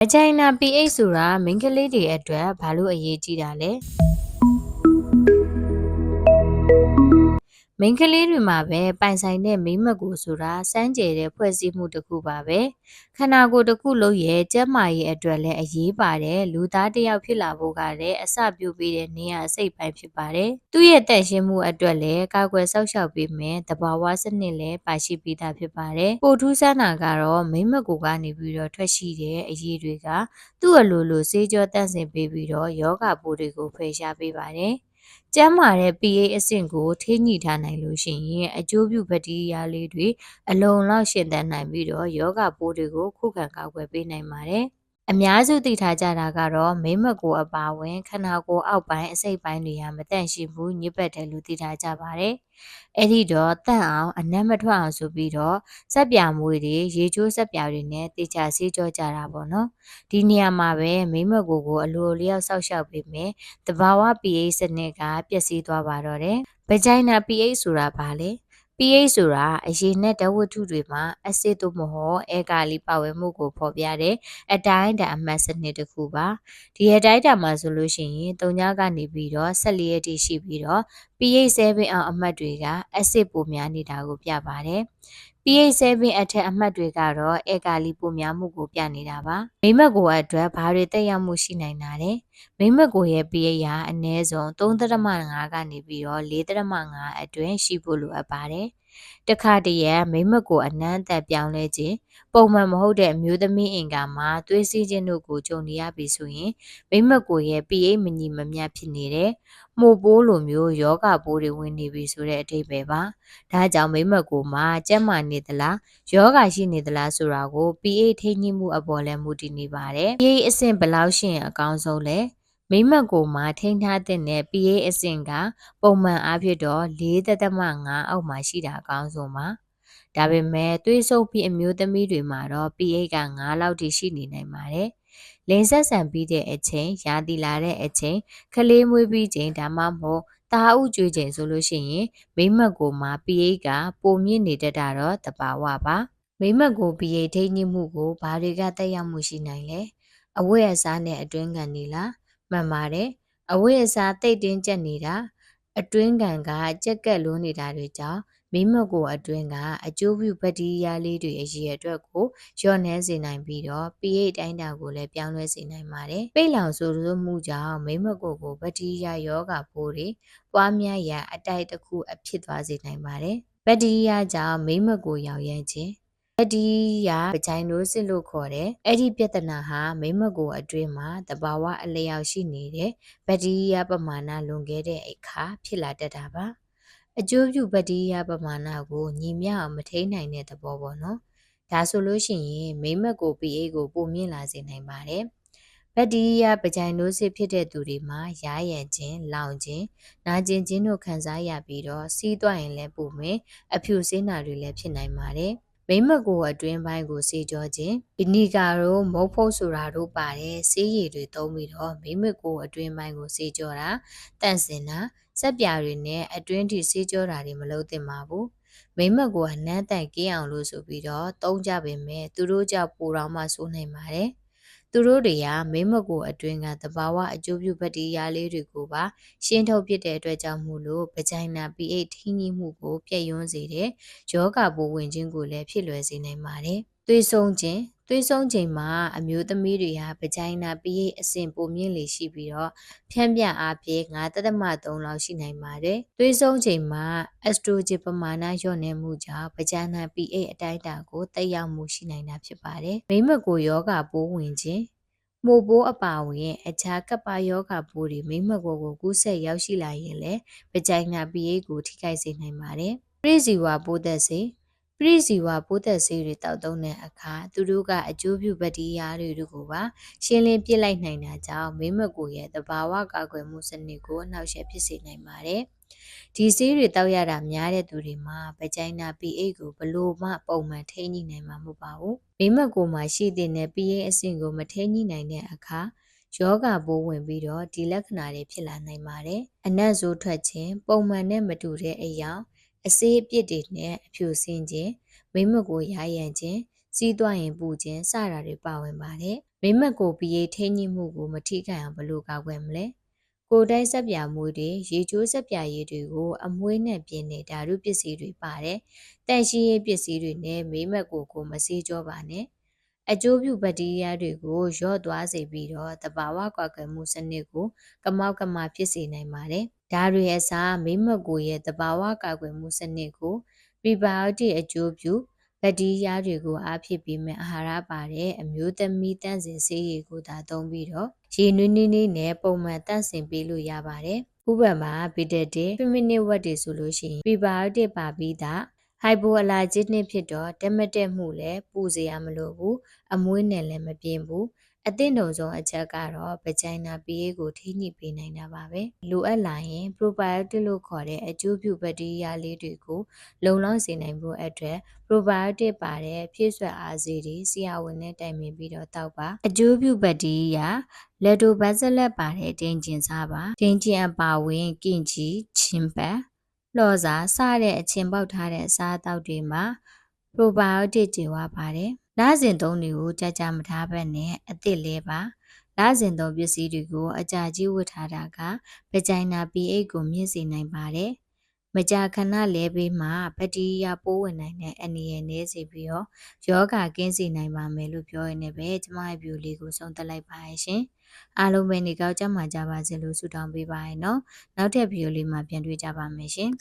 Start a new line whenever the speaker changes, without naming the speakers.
။အချိုင်နာ pH ဆိုတာမိန်းကလေးတွေအတွက်ဘာလို့အရေးကြီးတာလဲ။ မိန်းကလေးတွေမှာပဲပိုင်ဆိုင်တဲ့မိန်းမကိုဆိုတာစမ်းကြယ်တဲ့ဖွဲ့စည်းမှုတစ်ခုပါပဲခန္ဓာကိုယ်တစ်ခုလုံးရဲ့ကျန်းမာရေးအတွက်လည်းအရေးပါတယ်လူသားတစ်ယောက်ဖြစ်လာဖို့ကလည်းအစပြုပေးတဲ့နေရာစိတ်ပိုင်းဖြစ်ပါတယ်သူ့ရဲ့တန့်ရှင်းမှုအတွက်လည်းကာကွယ်စောင့်ရှောက်ပေးမယ်တဘာဝစနစ်လည်းပါရှိပြီးသားဖြစ်ပါတယ်ပိုထူးဆန်းတာကတော့မိန်းမကိုကနေပြီးတော့ထွက်ရှိတဲ့အရေးတွေကသူ့အလိုလိုစေးကြောတန့်စင်ပေးပြီးတော့ယောဂပိုးတွေကိုဖယ်ရှားပေးပါတယ် ကျန်းမာတဲ့ pH အဆင့်ကိုထိညှိထားနိုင်လို့ရှိရင်အကျိုးပြုဘက်တီးရီးယားလေးတွေအလုံလောက်ရှင်သန်နိုင်ပြီးတော့ယောဂပိုးတွေကိုခုခံကာကွယ်ပေးနိုင်ပါတယ်။ အများစုသိထားကြတာကတော့မိမကိုအပါဝင်ခန္ဓာကိုယ်အောက်ပိုင်းအစိတ်ပိုင်းတွေဟာမတန့်ရှင်းဘူးညစ်ပတ်တယ်လို့သိထားကြပါတယ်။အဲ့ဒီတော့တန့်အောင်အနက်မထွက်အောင်ဆိုပြီးတော့စက်ပြာမွေးတွေရေချိုးစက်ပြာတွေနဲ့တေချာဆေးကြောကြတာပေါ့နော်။ဒီနေရာမှာပဲမိမကိုကိုအလိုအလျောက်ဆောက်ရှောက်ပေးမယ်။တဘာဝ pH စနစ်ကပျက်စီးသွားပါတော့တယ်။ဗဂျိုင်နာ pH ဆိုတာဘာလဲ။ pH ဆိုတာအရေနဲ့ဓာတ်ဝတ္ထုတွေမှာအဆစ်သို့မဟုတ်အဲကာလီပါဝင်မှုကိုဖော်ပြတဲ့အတိုင်းအတာအမှတ်စနစ်တစ်ခုပါဒီအတိုင်းအတာမှာဆိုလို့ရှိရင်3ညကနေပြီးတော့14ရက်တိရှိပြီးတော့ pH 7အောင်အမှတ်တွေကအဆစ်ပိုများနေတာကိုပြပါတယ် pH 7 အထက်အမှတ်တွေကတော့အေကာလီပိုများမှုကိုပြနေတာပါမိမက်ကိုအတွက်ဘာတွေတက်ရောက်မှုရှိနိုင်တာလဲမိမက်ကိုရဲ့ pH ဟာအနည်းဆုံး3.5ကနေပြီးတော့4.5အတွင်းရှိဖို့လိုအပ်ပါတယ်တခါတည်းရမိမကိုအနမ်းသက်ပြောင်းလဲခြင်းပုံမှန်မဟုတ်တဲ့အမျိုးသမီးအင်္ဂါမှာသွေးစီးခြင်းတို့ကိုကြုံနေရပြီဆိုရင်မိမကိုရဲ့ pH မညီမမျှဖြစ်နေတယ် မှုပိုးလိုမျိုးယောဂပိုးတွေဝင်နေပြီဆိုတဲ့အဓိပ္ပာယ်ပါဒါကြောင့်မိမကိုမှာကျက်မာနေသလားယောဂရှိနေသလားဆိုတာကို pH ထိန်းညှိမှုအပေါ်လဲမူတည်နေပါတယ် pH အဆင့်ဘယ်လောက်ရှိရင်အကောင်းဆုံးလဲမိမကိုမှာထိန်းထားတဲ့ pH အဆင့်ကပုံမှန်အားဖြင့်တော့4.5အောက်မှာရှိတာအကောင်းဆုံးပါဒါပေမဲ့သွေးဆုံပြီးအမျိုးသမီးတွေမှာတော့ pH က9လောက်ထိရှိနေနိုင်ပါတယ် လင်းဆက်ဆန်ပြီးတဲ့အချိန်ရာသီလာတဲ့အချိန်ခလေးမွေးပြီးချိန်ဒါမှမဟုတ်တာအုပ်ကျွေးချိန်ဆိုလို့ရှိရင်မိမက်ကိုမှာ pH ကပိုမြင့်နေတတ်တာတော့တဘာဝပါမိမက်ကို pH ထိန်းညှိမှုကိုဘာတွေကတက်ရောက်မှုရှိနိုင်လဲအဝတ်အစားနဲ့အတွင်းကန်နေလားမှန်ပါတယ်အဝတ်အစားတိတ်တင်းကျက်နေတာအတွင်းကန်ကကြက်ကက်လွန်းနေတာတွေကြောင့် မိမကိုအတွင်းကအကျိုးပြုဘက်တီးရီးယားလေးတွေအရေးအတွက်ကိုလျော့နှဲစေနိုင်ပြီးတော့ pH တိုင်းတာကိုလည်းပြောင်းလဲစေနိုင်ပါတယ်။ပိတ်လောင်ဆိုးမှုကြောင့်မိမကိုကိုဘက်တီးရီးယားယောဂပိုးတွေပွားများရန်အတိုက်တစ်ခုအဖြစ်သွားစေနိုင်ပါတယ်။ဘက်တီးရီးယားကြောင့်မိမကိုရောက်ရန်ခြင်းအဒီရဗဂျိုင်နိုးစစ်လို့ခေါ်တယ်။အဲ့ဒီပြဿနာဟာမိမကိုအတွင်းမှာတဘာဝအလျောက်ရှိနေတဲ့ဘက်တီးရီးယားပမာဏလွန်ခဲ့တဲ့အခါဖြစ်လာတတ်တာပါ။ အကျိုးပြုဘက်တီးရီးယားပမာဏကိုညီမျှအောင်မထိန်းနိုင်တဲ့သဘောပေါ့နော်။ဒါဆိုလို့ရှိရင်မိမက်ကို pH ကိုပိုမြင့်လာစေနိုင်ပါတယ်။ဘက်တီးရီးယားဗဂျိုင်နိုးစစ်ဖြစ်တဲ့သူတွေမှာရားရံခြင်း၊လောင်ခြင်း၊နာကျင်ခြင်းတို့ခံစားရပြီးတော့စီးသွားရင်လည်းပုံမယ်အဖြူစင်းတာတွေလည်းဖြစ်နိုင်ပါတယ်။ မိမကိုအတွင်းပိုင်းကိုစေကြောခြင်းဗီနီဂါတို့မုတ်ဖုတ်ဆိုတာတို့ပါတယ်ဆေးရည်တွေသုံးပြီးတော့မိမကိုအတွင်းပိုင်းကိုစေကြောတာတန့်စင်တာစက်ပြာတွေနဲ့အတွင်းထိစေကြောတာတွေမလုပ်သင့်ပါဘူးမိမကိုကနန်းတန်ကင်းအောင်လို့ဆိုပြီးတော့တုံးကြပေမဲ့သူတို့ကြောင့်ပိုတော့မှစိုးနိုင်ပါတယ် သူတို့တွေကမိမကိုအတွင်းကသဘာဝအကျိုးပြုဘက်တီးရီးယားလေးတွေကိုပါရှင်းထုတ်ပြတဲ့အတွက်ကြောင့်မို့လို့ဗဂျိုင်နာ pH ထိညှိမှုကိုပြည့်ယွန်းစေတဲ့ယောဂပိုးဝင်ခြင်းကိုလည်းဖြစ်လွယ်စေနိုင်ပါတယ်။သွေးဆုံးခြင်း သွေးဆုံးချိန်မှာအမျိုးသမီးတွေဟာဗဂျိုင်နာ pH အဆင့်ပိုမြင့်လေရှိပြီးတော့ဖြန့်ပြအားဖြင့်9.3လောက်ရှိနိုင်ပါတယ်။သွေးဆုံးချိန်မှာအက်စထရိုဂျင်ပမာဏလျော့နေမှုကြောင့်ဗဂျိုင်နာ pH အတိုင်းအတာကိုတက်ရောက်မှုရှိနိုင်တာဖြစ်ပါတယ်။မိမကိုယောဂပိုးဝင်ခြင်းမှုပိုးအပါဝင်အခြားကပ္ပယောဂပိုးတွေမိမကိုကိုကူးဆက်ရောက်ရှိလာရင်လည်းဗဂျိုင်နာ pH ကိုထိခိုက်စေနိုင်ပါတယ်။ပရိစီဝါပိုးသက်စေ ပရိစီဝါပိုးသက်ဆေးတွေတောက်သုံးတဲ့အခါသူတို့ကအကျိုးပြုဘက်တီးရီးယားတွေကိုပါရှင်းလင်းပြစ်လိုက်နိုင်တာကြောင့်မိမကိုရဲ့သဘာဝကာကွယ်မှုစနစ်ကိုအနှောက်အယှက်ဖြစ်စေနိုင်ပါတယ်။ဒီဆေးတွေတောက်ရတာများတဲ့သူတွေမှာဗဂျိုင်နာ pH ကိုဘလို့မှပုံမှန်ထိန်းညှိနိုင်မှာမဟုတ်ပါဘူး။မိမကိုမှာရှိတဲ့ pH အဆင့်ကိုမထိန်းညှိနိုင်တဲ့အခါယောဂပိုးဝင်ပြီးတော့ဒီလက္ခဏာတွေဖြစ်လာနိုင်ပါတယ်။အနက်ဆိုးထွက်ခြင်းပုံမှန်နဲ့မတူတဲ့အရာ အစေးအပြစ်တွေနဲ့အဖြူစင်းခြင်းမိမကိုရရန်ခြင်းစီးသွားရင်ပူခြင်းစတာတွေပါဝင်ပါတယ်မိမက်ကိုပီးထိန်းညှိမှုကိုမထိခိုက်အောင်ဘယ်လိုကာကွယ်မလဲကိုယ်တိုက်ဆက်ပြမွေးတွေရေချိုးဆက်ပြရည်တွေကို အမွေးနဲ့ပြင်းတဲ့ဓာတုပစ္စည်းတွေပါတယ်တန့်ရှိရေးပစ္စည်းတွေနဲ့မိမက်ကိုကိုမစေးကြောပါနဲ့ အကျိုးပြုဘက်တီးရီးယားတွေကိုရော့သွားစေပြီးတော့တဘာဝကွာကွယ်မှုစနစ်ကိုကမောက်ကမဖြစ်စေနိုင်ပါတယ်။ဒါတွေအစားမိမက်ကိုရဲ့တဘာဝကွာကွယ်မှုစနစ်ကို prebiotic အကျိုးပြုဘက်တီးရီးယားတွေကိုအားဖြစ်ပြီးမဲ့အာဟာရပါတဲ့အမျိုးသမီးတန့်စင်ဆေးရည်ကိုသာသုံးပြီးတော့ရေနွေးနွေးလေးနဲ့ပုံမှန်တန့်စင်ပေးလို့ရပါတယ်။ဥပမာဗီတက်တစ်ဖီမီနစ်ဝက်တွေဆိုလို့ရှိရင် prebiotic ပါပြီးသား ဟိုက်ပိုအလာဂျစ်နစ်ဖြစ်တော့တက်မတက်မှုလည်းပူစရာမလိုဘူးအမွှေးနဲ့လည်းမပြင်းဘူးအသင့်တော်ဆုံးအချက်ကတော့ဗဂျိုင်နာ pH ကိုထိညှိပေးနိုင်တာပါပဲလိုအပ်လာရင် probiotic လို့ခေါ်တဲ့အကျိုးပြုဘက်တီးရီးယားလေးတွေကို လုံလောက်စေနိုင်ဖို့အတွက် probiotic ပါတဲ့ဖြည့်ဆွက်အားစေးတွေဆရာဝန်နဲ့တိုင်ပင်ပြီးတော့တောက်ပါအကျိုးပြုဘက်တီးရီးယားလက်တိုဘတ်ဇလက်ပါတဲ့တင်းကျင်စားပါတင်းကျင်အပါဝင်ကင်ချီချင်းပတ် လှော်စာစတဲ့အချင်းပေါက်ထားတဲ့အစားအသောက်တွေမှာ probiotic ကျေဝပါတယ်။လစဉ်သုံးတွေကိုကြာကြာမထားဘဲနဲ့အသစ်လဲပါ။လစဉ်သုံးပစ္စည်းတွေကိုအကြာကြီးဝတ်ထားတာကဗဂျိုင်နာ pH ကိုမြင့်စေနိုင်ပါတယ်။မကြာခဏလဲပေးမှဘက်တီးရီးယားပိုးဝင်နိုင်တဲ့အန္တရာယ်နည်းစေပြီးတော့ယောဂကင်းစေနိုင်ပါမယ်လို့ပြောရနေပဲကျမရဲ့ဗီဒီယိုလေးကိုဆုံးသက်လိုက်ပါရရှင်။အားလုံးပဲနေကောင်းကြမှာကြပါစေလို့ဆုတောင်းပေးပါရနော်။နောက်ထပ်ဗီဒီယိုလေးမှာပြန်တွေ့ကြပါမယ်ရှင်။